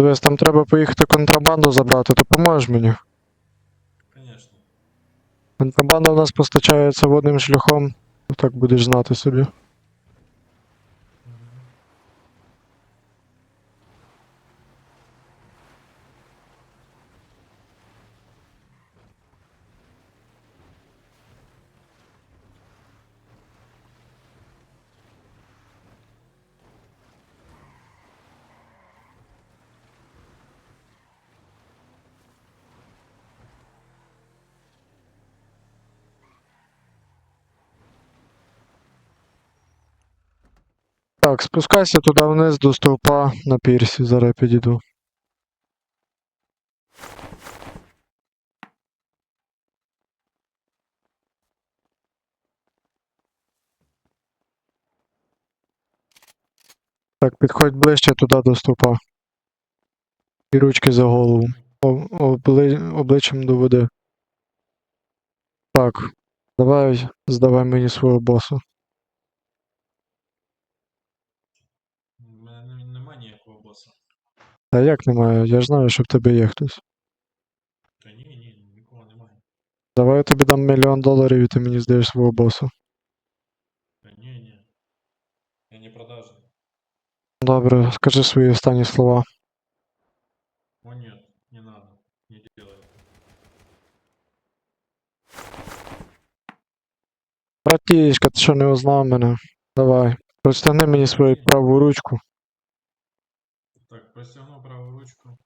Дивись, там треба поїхати контрабанду забрати, ти поможеш мені? Звісно. Контрабанда в нас постачається водним шляхом. Так будеш знати собі. Так, спускайся туди вниз до стовпа на пірсі, зараз я підійду. Так, підходь ближче туди до стовпа. І ручки за голову. Обли- обличчям до води. Так, давай здавай мені свого боса. У мене не- нема ніякого боса. А як немає? Я ж знаю, що в тебе є хтось. Та ні, ні, нікого немає. Давай я тобі дам мільйон доларів і ти мені здаєш свого боса. Та ні, ні. Я не продажний. Добре, скажи свої останні слова. О нет, не надо. Не делай. это. Братішка, ти що не узнав мене? Давай. Простягни мені свою праву ручку. Простягнув праву ручку.